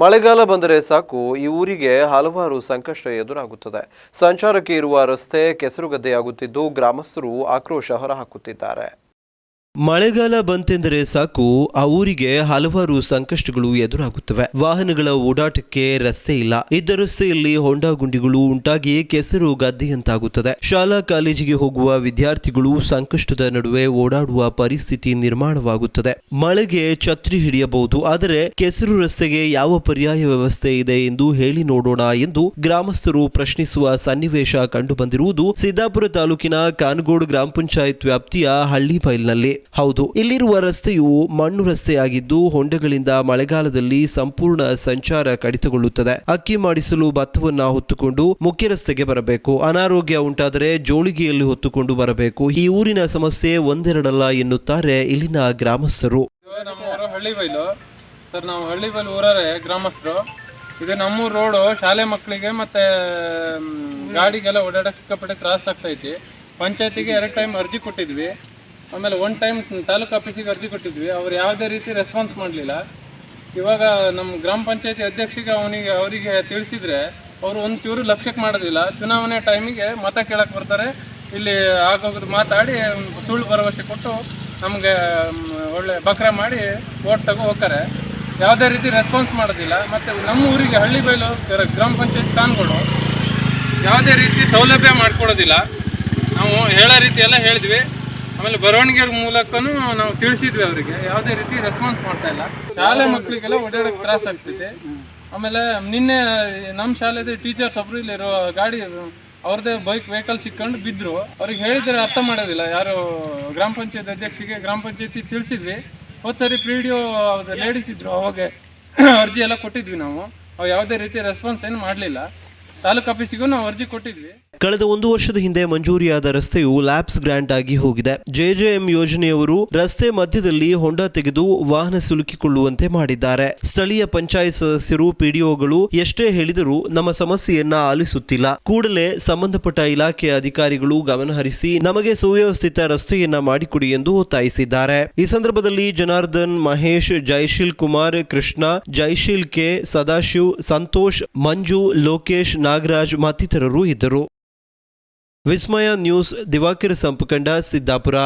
ಮಳೆಗಾಲ ಬಂದರೆ ಸಾಕು, ಈ ಊರಿಗೆ ಹಲವಾರು ಸಂಕಷ್ಟ ಎದುರಾಗುತ್ತದೆ. ಸಂಚಾರಕ್ಕೆ ಇರುವ ರಸ್ತೆ ಕೆಸರುಗದ್ದೆಯಾಗುತ್ತಿದ್ದು, ಗ್ರಾಮಸ್ಥರು ಆಕ್ರೋಶ ಹೊರಹಾಕುತ್ತಿದ್ದಾರೆ. ಮಳೆಗಾಲ ಬಂತೆಂದರೆ ಸಾಕು, ಆ ಊರಿಗೆ ಹಲವಾರು ಸಂಕಷ್ಟಗಳು ಎದುರಾಗುತ್ತವೆ. ವಾಹನಗಳ ಓಡಾಟಕ್ಕೆ ರಸ್ತೆ ಇಲ್ಲ. ಇದ್ದ ರಸ್ತೆಯಲ್ಲಿ ಹೊಂಡ ಗುಂಡಿಗಳು ಉಂಟಾಗಿ ಕೆಸರು ಗದ್ದೆಯಂತಾಗುತ್ತದೆ. ಶಾಲಾ ಕಾಲೇಜಿಗೆ ಹೋಗುವ ವಿದ್ಯಾರ್ಥಿಗಳು ಸಂಕಷ್ಟದ ನಡುವೆ ಓಡಾಡುವ ಪರಿಸ್ಥಿತಿ ನಿರ್ಮಾಣವಾಗುತ್ತದೆ. ಮಳೆಗೆ ಛತ್ರಿ ಹಿಡಿಯಬಹುದು, ಆದರೆ ಕೆಸರು ರಸ್ತೆಗೆ ಯಾವ ಪರ್ಯಾಯ ವ್ಯವಸ್ಥೆ ಇದೆ ಎಂದು ಹೇಳಿ ನೋಡೋಣ ಎಂದು ಗ್ರಾಮಸ್ಥರು ಪ್ರಶ್ನಿಸುವ ಸನ್ನಿವೇಶ ಕಂಡುಬಂದಿರುವುದು ಸಿದ್ದಾಪುರ ತಾಲೂಕಿನ ಕಾನಗೋಡು ಗ್ರಾಮ ಪಂಚಾಯತ್ ವ್ಯಾಪ್ತಿಯ ಹಳ್ಳಿ ಹಳ್ಳಿಬೈಲ್ನಲ್ಲಿ ಹೌದು, ಇಲ್ಲಿರುವ ರಸ್ತೆಯು ಮಣ್ಣು ರಸ್ತೆಯಾಗಿದ್ದು ಹೊಂಡಗಳಿಂದ ಮಳೆಗಾಲದಲ್ಲಿ ಸಂಪೂರ್ಣ ಸಂಚಾರ ಕಡಿತಗೊಳ್ಳುತ್ತದೆ. ಅಕ್ಕಿ ಮಾಡಿಸಲು ಭತ್ತವನ್ನ ಹೊತ್ತುಕೊಂಡು ಮುಖ್ಯ ರಸ್ತೆಗೆ ಬರಬೇಕು. ಅನಾರೋಗ್ಯ ಉಂಟಾದರೆ ಜೋಳಿಗೆಯಲ್ಲಿ ಹೊತ್ತುಕೊಂಡು ಬರಬೇಕು. ಈ ಊರಿನ ಸಮಸ್ಯೆ ಒಂದೆರಡಲ್ಲ ಎನ್ನುತ್ತಾರೆ ಇಲ್ಲಿನ ಗ್ರಾಮಸ್ಥರು. ಸರ್, ನಾವು ಹಳ್ಳಿಬೈಲು ಊರರೇ ಗ್ರಾಮಸ್ಥರು. ಇದು ನಮ್ಮೂರು ರೋಡು, ಶಾಲೆ ಮಕ್ಕಳಿಗೆ ಮತ್ತೆ ಗಾಡಿಗೆಲ್ಲ ಓಡಾಡಕ್ಕೆ ಸಿಕ್ಕಾಪಟ್ಟೆ ತ್ರಾಸ ಆಗ್ತೈತಿ ಪಂಚಾಯತಿಗೆ ಎರಡು ಟೈಮ್ ಅರ್ಜಿ ಕೊಟ್ಟಿದ್ವಿ. ಆಮೇಲೆ ಒನ್ ಟೈಮ್ ತಾಲೂಕು ಆಫೀಸಿಗೆ ಅರ್ಜಿ ಕೊಟ್ಟಿದ್ವಿ. ಅವ್ರು ಯಾವುದೇ ರೀತಿ ರೆಸ್ಪಾನ್ಸ್ ಮಾಡಲಿಲ್ಲ. ಇವಾಗ ನಮ್ಮ ಗ್ರಾಮ ಪಂಚಾಯತಿ ಅಧ್ಯಕ್ಷಿಗೆ ಅವನಿಗೆ, ಅವರಿಗೆ ತಿಳಿಸಿದರೆ ಅವರು ಒಂಚೂರು ಚೂರು ಲಕ್ಷ್ಯಕ್ಕೆ ಮಾಡೋದಿಲ್ಲ. ಚುನಾವಣೆ ಟೈಮಿಗೆ ಮತ ಕೇಳಕ್ಕೆ ಬರ್ತಾರೆ. ಇಲ್ಲಿ ಆಗೋಗೋದು ಮಾತಾಡಿ, ಸುಳ್ಳು ಭರವಸೆ ಕೊಟ್ಟು ನಮಗೆ ಒಳ್ಳೆ ಬಕ್ರ ಮಾಡಿ ಓಟ್ ತಗೋ ಹೋಗ್ತಾರೆ. ಯಾವುದೇ ರೀತಿ ರೆಸ್ಪಾನ್ಸ್ ಮಾಡೋದಿಲ್ಲ. ಮತ್ತು ನಮ್ಮ ಊರಿಗೆ ಹಳ್ಳಿ ಬೈಲು ಗ್ರಾಮ ಪಂಚಾಯತ್ ಕಾನ್ಗಳು ಯಾವುದೇ ರೀತಿ ಸೌಲಭ್ಯ ಮಾಡಿಕೊಡೋದಿಲ್ಲ. ನಾವು ಹೇಳೋ ರೀತಿ ಎಲ್ಲ ಹೇಳಿದ್ವಿ. ಆಮೇಲೆ ಬರವಣಿಗೆ ಮೂಲಕನೂ ನಾವು ತಿಳಿಸಿದ್ವಿ ಅವರಿಗೆ. ಯಾವುದೇ ರೀತಿ ರೆಸ್ಪಾನ್ಸ್ ಮಾಡ್ತಾ ಇಲ್ಲ. ಶಾಲೆ ಮಕ್ಕಳಿಗೆಲ್ಲ ಓಡಾಡಕ್ಕೆ ತ್ರಾಸ ಆಗ್ತಿದೆ. ಆಮೇಲೆ ನಿನ್ನೆ ನಮ್ಮ ಶಾಲೆದು ಟೀಚರ್ಸ್ ಒಬ್ರು ಇಲ್ಲಿರೋ ಗಾಡಿ ಅವ್ರದ್ದೇ ಬೈಕ್ ವೆಹಿಕಲ್ ಸಿಕ್ಕೊಂಡು ಬಿದ್ದರು ಅವ್ರಿಗೆ ಹೇಳಿದ್ರೆ ಅರ್ಥ ಮಾಡೋದಿಲ್ಲ. ಯಾರು ಗ್ರಾಮ ಪಂಚಾಯತ್ ಅಧ್ಯಕ್ಷಿಗೆ ಗ್ರಾಮ ಪಂಚಾಯತಿ ತಿಳಿಸಿದ್ವಿ. ಹೋದ ಸರಿ ಪಿ ಡಿ ಲೇಡೀಸ್ ಇದ್ರು ಅವಾಗೆ. ಅರ್ಜಿ ಎಲ್ಲ ಕೊಟ್ಟಿದ್ವಿ ನಾವು. ಅವು ಯಾವುದೇ ರೀತಿ ರೆಸ್ಪಾನ್ಸ್ ಏನು ಮಾಡಲಿಲ್ಲ. ನಾವು ಅರ್ಜಿ ಕೊಟ್ಟಿದ್ವಿ. ಕಳೆದ ಒಂದು ವರ್ಷದ ಹಿಂದೆ ಮಂಜೂರಿಯಾದ ರಸ್ತೆಯು ಲ್ಯಾಬ್ಸ್ ಗ್ರಾಂಟ್ ಆಗಿ ಹೋಗಿದೆ. ಜೆಜೆಎಂ ಯೋಜನೆಯವರು ರಸ್ತೆ ಮಧ್ಯದಲ್ಲಿ ಹೊಂಡ ತೆಗೆದು ವಾಹನ ಸಿಲುಕಿಕೊಳ್ಳುವಂತೆ ಮಾಡಿದ್ದಾರೆ. ಸ್ಥಳೀಯ ಪಂಚಾಯತ್ ಸದಸ್ಯರು, ಪಿಡಿಒಗಳು ಎಷ್ಟೇ ಹೇಳಿದರೂ ನಮ್ಮ ಸಮಸ್ಯೆಯನ್ನ ಆಲಿಸುತ್ತಿಲ್ಲ. ಕೂಡಲೇ ಸಂಬಂಧಪಟ್ಟ ಇಲಾಖೆಯ ಅಧಿಕಾರಿಗಳು ಗಮನಹರಿಸಿ ನಮಗೆ ಸುವ್ಯವಸ್ಥಿತ ರಸ್ತೆಯನ್ನ ಮಾಡಿಕೊಡಿ ಎಂದು ಒತ್ತಾಯಿಸಿದ್ದಾರೆ. ಈ ಸಂದರ್ಭದಲ್ಲಿ ಜನಾರ್ದನ್, ಮಹೇಶ್, ಜೈಶೀಲ್ ಕುಮಾರ್, ಕೃಷ್ಣ, ಜೈಶೀಲ್ ಕೆ, ಸದಾಶಿವ್, ಸಂತೋಷ್, ಮಂಜು, ಲೋಕೇಶ್ ನಾಗರಾಜ್ ಮತ್ತಿತರರು ಇದ್ದರು. ವಿಸ್ಮಯ ನ್ಯೂಸ್ ದಿವಾಕರ ಸಂಪುಕಂಡ ಸಿದ್ದಾಪುರ.